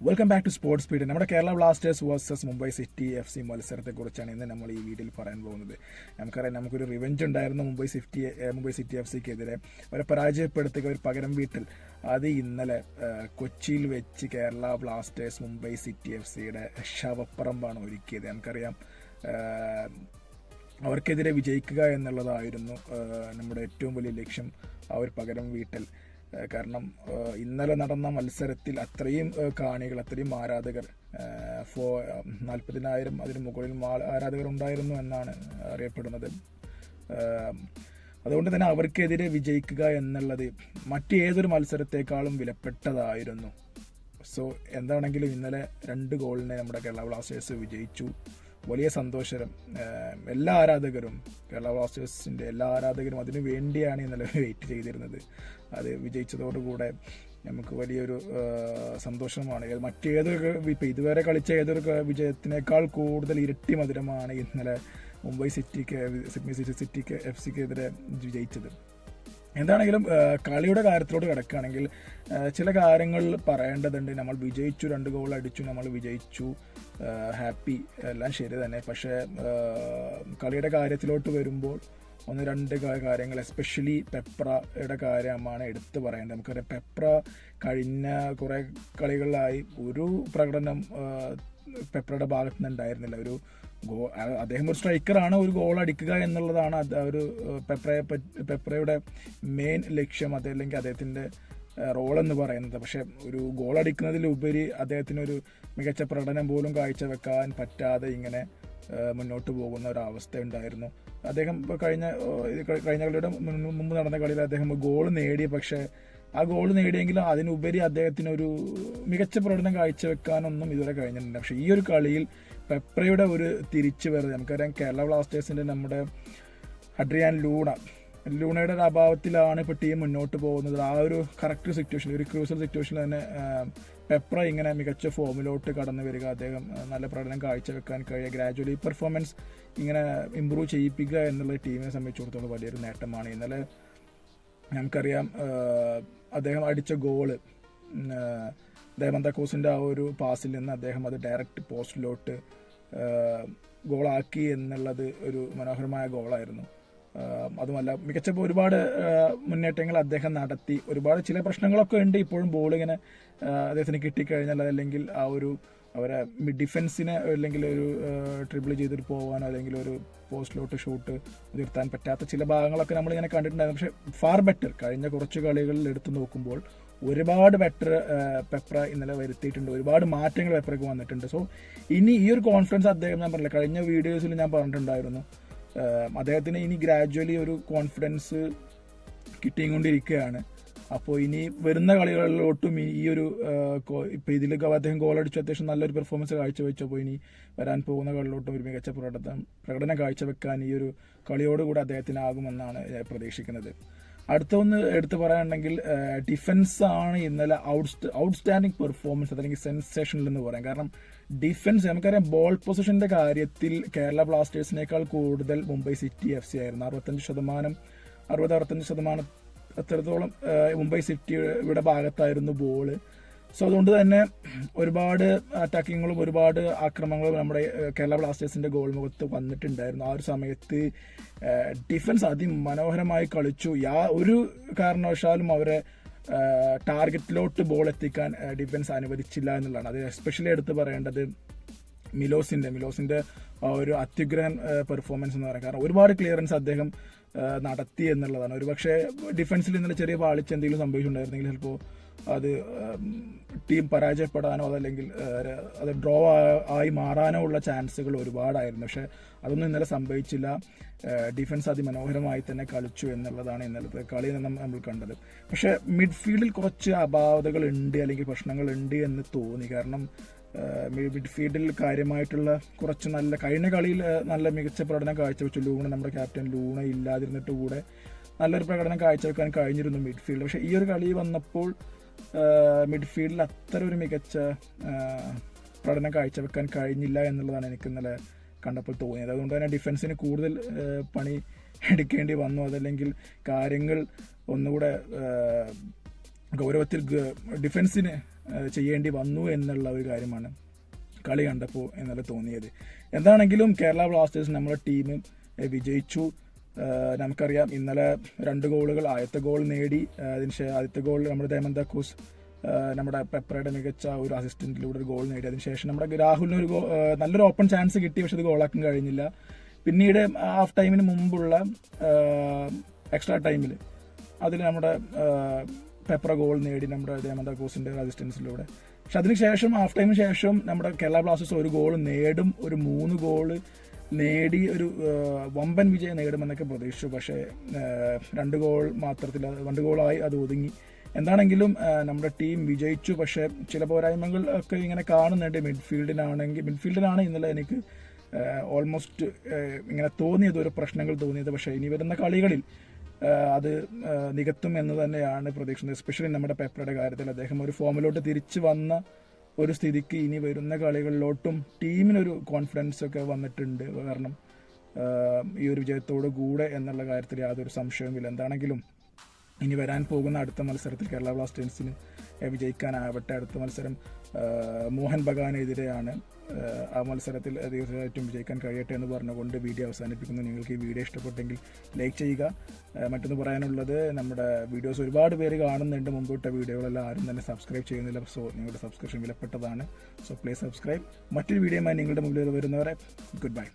Welcome back to sports speed നമ്മുടെ Kerala blasters versus Mumbai city F C മത്സരത്തെക്കുറിച്ചാണ് ഇന്ന് നമ്മൾ ഈ വീഡിയോയിൽ പറയാൻ പോകുന്നത്. നമുക്കറിയാം നമുക്കൊരു റിവെഞ്ച് ഉണ്ടായിരുന്നു Mumbai City Mumbai City F സിക്കെതിരെ അവരെ പരാജയപ്പെടുത്തുക ഒരു പകരം വീട്ടിൽ. അത് ഇന്നലെ കൊച്ചിയിൽ വെച്ച് Kerala blasters Mumbai city F സിയുടെ ശവപ്പറമ്പാണ് ഒരുക്കിയത്. നമുക്കറിയാം അവർക്കെതിരെ വിജയിക്കുക എന്നുള്ളതായിരുന്നു നമ്മുടെ ഏറ്റവും വലിയ ലക്ഷ്യം ആ ഒരു പകരം വീട്ടൽ. കാരണം ഇന്നലെ നടന്ന മത്സരത്തിൽ അത്രയും കാണികൾ അത്രയും ആരാധകർ ഫോ നാൽപ്പതിനായിരം അതിന് മുകളിൽ ആരാധകർ ഉണ്ടായിരുന്നു എന്നാണ് അറിയപ്പെടുന്നത്. അതുകൊണ്ട് തന്നെ അവർക്കെതിരെ വിജയിക്കുക എന്നുള്ളത് മറ്റേതൊരു മത്സരത്തെക്കാളും വിലപ്പെട്ടതായിരുന്നു. സോ എന്താണെങ്കിലും ഇന്നലെ രണ്ട് ഗോളിനെ നമ്മുടെ കേരള ബ്ലാസ്റ്റേഴ്സ് വിജയിച്ചു. വലിയ സന്തോഷം. എല്ലാ ആരാധകരും കേരള ബ്ലാസ്റ്റേഴ്സിന്റെ എല്ലാ ആരാധകരും അതിനു വേണ്ടിയാണ് ഇന്നലെ വെയിറ്റ് ചെയ്തിരുന്നത്. അത് വിജയിച്ചതോടുകൂടെ നമുക്ക് വലിയൊരു സന്തോഷമാണ്. മറ്റേതൊരു ഇപ്പം ഇതുവരെ കളിച്ച ഏതൊരു വിജയത്തിനേക്കാൾ കൂടുതൽ ഇരട്ടി മധുരമാണ് ഇന്നലെ മുംബൈ സിറ്റിക്ക് സിഡ്നി സിറ്റി സിറ്റിക്ക് എഫ് സിക്കെതിരെ വിജയിച്ചത്. എന്താണെങ്കിലും കളിയുടെ കാര്യത്തിലോട്ട് കിടക്കുകയാണെങ്കിൽ ചില കാര്യങ്ങൾ പറയേണ്ടതുണ്ട്. നമ്മൾ വിജയിച്ചു രണ്ട് ഗോൾ അടിച്ചു നമ്മൾ വിജയിച്ചു ഹാപ്പി എല്ലാം ശരി തന്നെ. പക്ഷേ കളിയുടെ കാര്യത്തിലോട്ട് വരുമ്പോൾ ഒന്ന് രണ്ട് കാര്യങ്ങൾ എസ്പെഷ്യലി പെപ്രയുടെ കാര്യമാണ് എടുത്തു പറയേണ്ടത്. നമുക്കറിയാം പെപ്ര കഴിഞ്ഞ കുറേ കളികളിലായി ഒരു പ്രകടനം പെപ്രയുടെ ഭാഗത്തു ഒരു ഗോ അദ്ദേഹം ഒരു സ്ട്രൈക്കറാണ് ഒരു ഗോൾ അടിക്കുക എന്നുള്ളതാണ് ഒരു പെപ്രയെ പെപ്രയുടെ മെയിൻ ലക്ഷ്യം അത് അല്ലെങ്കിൽ അദ്ദേഹത്തിന്റെ റോൾ എന്ന് പറയുന്നത്. പക്ഷേ ഒരു ഗോൾ അടിക്കുന്നതിലുപരി അദ്ദേഹത്തിനൊരു മികച്ച പ്രകടനം പോലും കാഴ്ചവെക്കാൻ പറ്റാതെ ഇങ്ങനെ മുന്നോട്ട് പോകുന്ന ഒരു അവസ്ഥ ഉണ്ടായിരുന്നു അദ്ദേഹം ഇപ്പോൾ കഴിഞ്ഞ കഴിഞ്ഞ കളിയുടെ മുമ്പ് നടന്ന കളിയിൽ അദ്ദേഹം ഗോൾ നേടി. പക്ഷേ ആ ഗോൾ നേടിയെങ്കിലും അതിനുപരി അദ്ദേഹത്തിനൊരു മികച്ച പ്രകടനം കാഴ്ചവെക്കാനൊന്നും ഇതുവരെ കഴിഞ്ഞിട്ടില്ല. പക്ഷേ ഈ ഒരു കളിയിൽ പെപ്രയുടെ ഒരു തിരിച്ചു വരവ് നമുക്കറിയാം കേരള ബ്ലാസ്റ്റേഴ്സിന്റെ നമ്മുടെ അഡ്രിയാൻ ലൂണ. ലൂണയുടെ ഒരു അഭാവത്തിലാണ് ഇപ്പോൾ ടീം മുന്നോട്ട് പോകുന്നത്. ആ ഒരു കറക്റ്റ് സിറ്റുവേഷൻ ഒരു ക്രൂസൽ സിറ്റുവേഷനിൽ തന്നെ പെപ്ര ഇങ്ങനെ മികച്ച ഫോമിലോട്ട് കടന്നു വരിക അദ്ദേഹം നല്ല പ്രകടനം കാഴ്ചവെക്കാൻ കഴിയുക ഗ്രാജുവലി പെർഫോമൻസ് ഇങ്ങനെ ഇമ്പ്രൂവ് ചെയ്യിപ്പിക്കുക എന്നുള്ള ടീമിനെ സംബന്ധിച്ചിടത്തോളം വലിയൊരു നേട്ടമാണ്. ഇന്നലെ നമുക്കറിയാം അദ്ദേഹം അടിച്ച ഗോൾ ദേവന്ത കോസിന്റെ ആ ഒരു പാസിൽ നിന്ന് അദ്ദേഹം അത് ഡയറക്റ്റ് പോസ്റ്റിലോട്ട് ഗോളാക്കി എന്നുള്ളത് ഒരു മനോഹരമായ ഗോളായിരുന്നു. അതുമല്ല മികച്ച ഒരുപാട് മുന്നേറ്റങ്ങൾ അദ്ദേഹം നടത്തി. ഒരുപാട് ചില പ്രശ്നങ്ങളൊക്കെ ഉണ്ട്. ഇപ്പോഴും ബോൾ ഇങ്ങനെ അദ്ദേഹത്തിന് കിട്ടിക്കഴിഞ്ഞാൽ അതല്ലെങ്കിൽ ആ ഒരു അവരെ ഡിഫൻസിനെ അല്ലെങ്കിൽ ഒരു ട്രിബിൾ ചെയ്തിട്ട് പോകാനോ അല്ലെങ്കിൽ ഒരു പോസ്റ്റിലോട്ട് ഷൂട്ട് ഉയർത്താൻ പറ്റാത്ത ചില ഭാഗങ്ങളൊക്കെ നമ്മളിങ്ങനെ കണ്ടിട്ടുണ്ടായിരുന്നു. പക്ഷേ ഫാർ ബെറ്റർ. കഴിഞ്ഞ കുറച്ച് കളികളിൽ എടുത്തു നോക്കുമ്പോൾ ഒരുപാട് ബെറ്റർ പെപ്ര ഇന്നലെ വരുത്തിയിട്ടുണ്ട്. ഒരുപാട് മാറ്റങ്ങൾ പെപ്രയ്ക്ക് വന്നിട്ടുണ്ട്. സോ ഇനി ഈ ഒരു കോൺഫിഡൻസ് അദ്ദേഹം ഞാൻ പറഞ്ഞില്ല കഴിഞ്ഞ വീഡിയോസിൽ ഞാൻ പറഞ്ഞിട്ടുണ്ടായിരുന്നു. അദ്ദേഹത്തിന് ഇനി ഗ്രാജുവലി ഒരു കോൺഫിഡൻസ് കിട്ടിക്കൊണ്ടിരിക്കുകയാണ്. അപ്പോൾ ഇനി വരുന്ന കളികളിലോട്ടും ഈ- ഒരു ഇപ്പോൾ ഇതിലൊക്കെ അദ്ദേഹം ഗോൾ അടിച്ചു അത്യാവശ്യം നല്ലൊരു പെർഫോമൻസ് കാഴ്ചവെച്ചപ്പോൾ ഇനി വരാൻ പോകുന്ന കളിലോട്ടും ഒരു മികച്ച പ്രകടനം പ്രകടനം കാഴ്ചവെക്കാൻ ഈ ഒരു കളിയോടുകൂടി അദ്ദേഹത്തിനാകുമെന്നാണ് പ്രതീക്ഷിക്കുന്നത്. അടുത്ത ഒന്ന് എടുത്തു പറയാനുണ്ടെങ്കിൽ ഡിഫൻസ് ആണ് ഇന്നലെ ഔട്ട് ഔട്ട്സ്റ്റാൻഡിംഗ് പെർഫോമൻസ് അല്ലെങ്കിൽ സെൻസേഷനിൽ എന്ന് പറയാം. കാരണം ഡിഫൻസ് നമുക്കറിയാം ബോൾ പൊസിഷന്റെ കാര്യത്തിൽ കേരള ബ്ലാസ്റ്റേഴ്സിനേക്കാൾ കൂടുതൽ മുംബൈ സിറ്റി എഫ് സി ആയിരുന്നു. അറുപത്തഞ്ച് ശതമാനം അറുപത് അറുപത്തഞ്ച് ശതമാനം അത്രത്തോളം മുംബൈ സിറ്റിയുടെ ഭാഗത്തായിരുന്നു ബോൾ സോ അതുകൊണ്ട് തന്നെ ഒരുപാട് അറ്റാക്കിങ്ങുകളും ഒരുപാട് ആക്രമണങ്ങളും നമ്മുടെ കേരള ബ്ലാസ്റ്റേഴ്സിന്റെ ഗോൾ മുഖത്ത് വന്നിട്ടുണ്ടായിരുന്നു. ആ ഒരു സമയത്ത് ഡിഫൻസ് അതിമനോഹരമായി കളിച്ചു. യാ ഒരു കാരണവശാലും അവരെ ടാർഗറ്റിലോട്ട് ബോൾ എത്തിക്കാൻ ഡിഫൻസ് അനുവദിച്ചില്ല എന്നുള്ളതാണ്. അത് എസ്പെഷ്യലി എടുത്ത് പറയേണ്ടത് മിലോസിന്റെ മിലോസിന്റെ ഒരു അത്യുഗ്രഹൻ പെർഫോമൻസ് എന്ന് പറയാം. കാരണം ഒരുപാട് ക്ലിയറൻസ് അദ്ദേഹം നടത്തി എന്നുള്ളതാണ്. ഒരുപക്ഷെ ഡിഫൻസിൽ ഇന്നലെ ചെറിയ പാളിച്ച് എന്തെങ്കിലും സംഭവിച്ചിട്ടുണ്ടായിരുന്നെങ്കിൽ ചിലപ്പോൾ അത് ടീം പരാജയപ്പെടാനോ അതല്ലെങ്കിൽ അത് ഡ്രോ ആയി മാറാനോ ഉള്ള ചാൻസുകൾ ഒരുപാടായിരുന്നു. പക്ഷെ അതൊന്നും ഇന്നലെ സംഭവിച്ചില്ല. ഡിഫൻസ് അതിമനോഹരമായി തന്നെ കളിച്ചു എന്നുള്ളതാണ് ഇന്നലത്തെ കളി നമ്മൾ കണ്ടത്. പക്ഷെ മിഡ്ഫീൽഡിൽ കുറച്ച് അപാകതകൾ ഉണ്ട് അല്ലെങ്കിൽ പ്രശ്നങ്ങൾ ഉണ്ട് എന്ന് തോന്നി. കാരണം മിഡ്ഫീൽഡിൽ കാര്യമായിട്ടുള്ള കുറച്ച് നല്ല കഴിഞ്ഞ കളിയിൽ നല്ല മികച്ച പ്രകടനം കാഴ്ചവെച്ചു. ലൂണ നമ്മുടെ ക്യാപ്റ്റൻ ലൂണ ഇല്ലാതിരുന്നിട്ട് കൂടെ നല്ലൊരു പ്രകടനം കാഴ്ചവെക്കാൻ കഴിഞ്ഞിരുന്നു മിഡ്ഫീൽഡ് പക്ഷേ ഈ ഒരു കളി വന്നപ്പോൾ മിഡ്ഫീൽഡിൽ അത്ര ഒരു മികച്ച പ്രകടനം കാഴ്ചവെക്കാൻ കഴിഞ്ഞില്ല എന്നുള്ളതാണ് എനിക്ക് ഇന്നലെ കണ്ടപ്പോൾ തോന്നിയത്. അതുകൊണ്ട് തന്നെ ഡിഫൻസിന് കൂടുതൽ പണി എടുക്കേണ്ടി വന്നു. അതല്ലെങ്കിൽ കാര്യങ്ങൾ ഒന്നുകൂടെ ഗൗരവത്തിൽ ഡിഫൻസിന് ചെയ്യേണ്ടി വന്നു എന്നുള്ള ഒരു കാര്യമാണ് കളി കണ്ടപ്പോൾ എന്നല്ല തോന്നിയത്. എന്താണെങ്കിലും കേരള ബ്ലാസ്റ്റേഴ്സ് നമ്മുടെ ടീം വിജയിച്ചു. നമുക്കറിയാം ഇന്നലെ രണ്ട് ഗോളുകൾ ആദ്യത്തെ ഗോൾ നേടി അതിന് ആദ്യത്തെ ഗോൾ നമ്മുടെ ദേമന്ത കൂസ് നമ്മുടെ പെപ്പറയുടെ മികച്ച ഒരു അസിസ്റ്റന്റിലൂടെ ഒരു ഗോൾ നേടി. അതിനുശേഷം നമ്മുടെ രാഹുലിന് ഒരു നല്ലൊരു ഓപ്പൺ ചാൻസ് കിട്ടി പക്ഷെ അത് ഗോളാക്കാൻ കഴിഞ്ഞില്ല. പിന്നീട് ഹാഫ് ടൈമിന് മുമ്പുള്ള എക്സ്ട്രാ ടൈമിൽ അതിൽ നമ്മുടെ പെപ്പറ ഗോൾ നേടി നമ്മുടെ ദേമന്ത കോസിന്റെ അസിസ്റ്റൻസിലൂടെ പക്ഷെ അതിനുശേഷം ഹാഫ് ടൈമിന് ശേഷം നമ്മുടെ കേരള ബ്ലാസ്റ്റേഴ്സ് ഒരു ഗോൾ നേടും ഒരു മൂന്ന് ഗോൾ നേടി ഒരു വമ്പൻ വിജയം നേടുമെന്നൊക്കെ പ്രതീക്ഷിച്ചു. പക്ഷേ രണ്ട് ഗോൾ മാത്രത്തിൽ രണ്ട് ഗോളായി അത് ഒതുങ്ങി. എന്താണെങ്കിലും നമ്മുടെ ടീം വിജയിച്ചു. പക്ഷേ ചില പോരായ്മകൾ ഒക്കെ ഇങ്ങനെ കാണുന്നുണ്ട്. മിഡ്ഫീൽഡിനാണെങ്കിൽ മിഡ്ഫീൽഡിനാണ് ഇന്നലെ എനിക്ക് ഓൾമോസ്റ്റ് ഇങ്ങനെ തോന്നിയത് ഒരു പ്രശ്നങ്ങൾ തോന്നിയത്. പക്ഷേ ഇനി വരുന്ന കളികളിൽ അത് നികത്തും എന്ന് തന്നെയാണ് പ്രതീക്ഷിക്കുന്നത്. എസ്പെഷ്യലി നമ്മുടെ പെപ്പറുടെ കാര്യത്തിൽ അദ്ദേഹം ഒരു ഫോമിലോട്ട് തിരിച്ചു വന്ന ഒരു സ്ഥിതിക്ക് ഇനി വരുന്ന കളികളിലോട്ടും ടീമിനൊരു കോൺഫിഡൻസ് ഒക്കെ വന്നിട്ടുണ്ട്. കാരണം ഈ ഒരു വിജയത്തോട് കൂടെ എന്നുള്ള കാര്യത്തിൽ യാതൊരു സംശയവുമില്ല. എന്താണെങ്കിലും ഇനി വരാൻ പോകുന്ന അടുത്ത മത്സരത്തിൽ കേരള ബ്ലാസ്റ്റേഴ്സിന് വിജയിക്കാനാവട്ടെ അടുത്ത മത്സരം മോഹൻ ബഗാനെതിരെയാണ് ആ, മത്സരത്തിൽ തീർച്ചയായിട്ടും വിജയിക്കാൻ കഴിയട്ടെ എന്ന് പറഞ്ഞുകൊണ്ട് വീഡിയോ അവസാനിപ്പിക്കുന്നു. നിങ്ങൾക്ക് ഈ വീഡിയോ ഇഷ്ടപ്പെട്ടെങ്കിൽ ലൈക്ക് ചെയ്യുക മറ്റൊന്ന് പറയാനുള്ളത് നമ്മുടെ വീഡിയോസ് ഒരുപാട് പേര് കാണുന്നുണ്ട്. മുമ്പോട്ട് വീഡിയോകളെല്ലാം ആരും തന്നെ സബ്സ്ക്രൈബ് ചെയ്യുന്നില്ല. സോ നിങ്ങളുടെ സബ്സ്ക്രിപ്ഷൻ വിലപ്പെട്ടതാണ്. സോ പ്ലീസ് സബ്സ്ക്രൈബ് മറ്റൊരു വീഡിയോയുമായി നിങ്ങളുടെ മുമ്പിൽ വരുന്നവരെ ഗുഡ് ബൈ